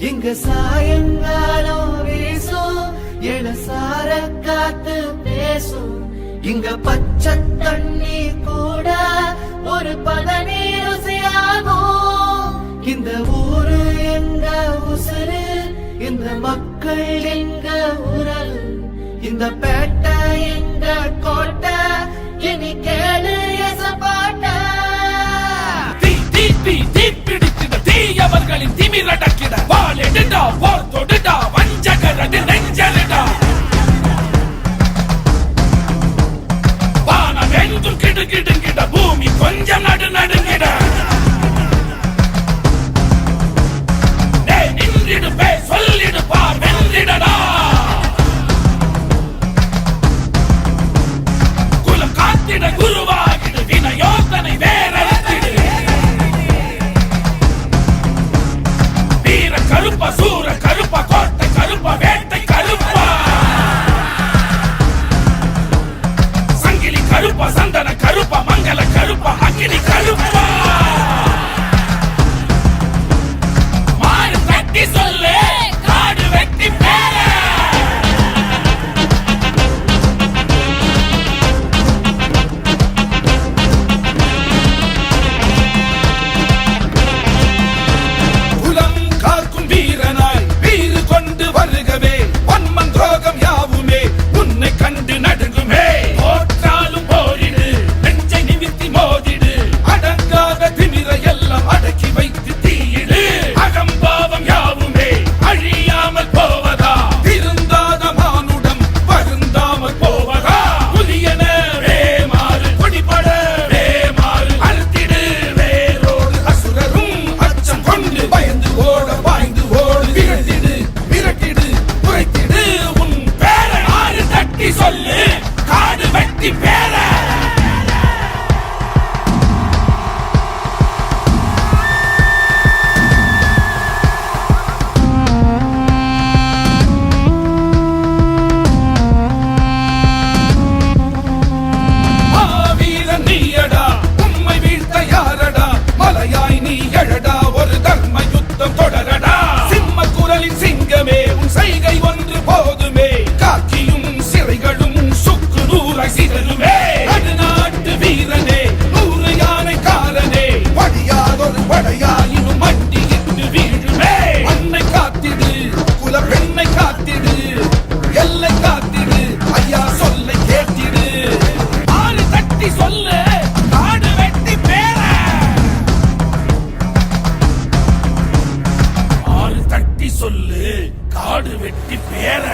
இங்க சாயங்காலம் வீசும் இளசார காத்து பேசும். இங்க பச்சை தண்ணி கூட ஒரு பதநீர் ருசியாகும் இந்த ஊரு எங்க உசுறு இந்த மக்கள் எங்க உரல் இந்த பேட்டை வாழெடுடா போர் தொடுடா வஞ்சகரது நெஞ்சரிடா வானம் எங்கும் கிடுகிடுங்கிட பூமி கொஞ்சம் நடு நடு మంగళ కరుప అగ్ని కరుప காடு வெட்டி நூறாய் சிதறுமே நடுநாட்டு வீரனே நூறு யானை காலனே வடியாதொரு படையாயினும் மண்டியிட்டு வீழுமே. அன்னை காத்திடு குல பெண்ணை காத்திடு எல்லை காத்திடு ஐயா சொல்லை கேட்டிடு. ஆறு தட்டி சொல்லு சொல்லு காடு வெட்டி பேர.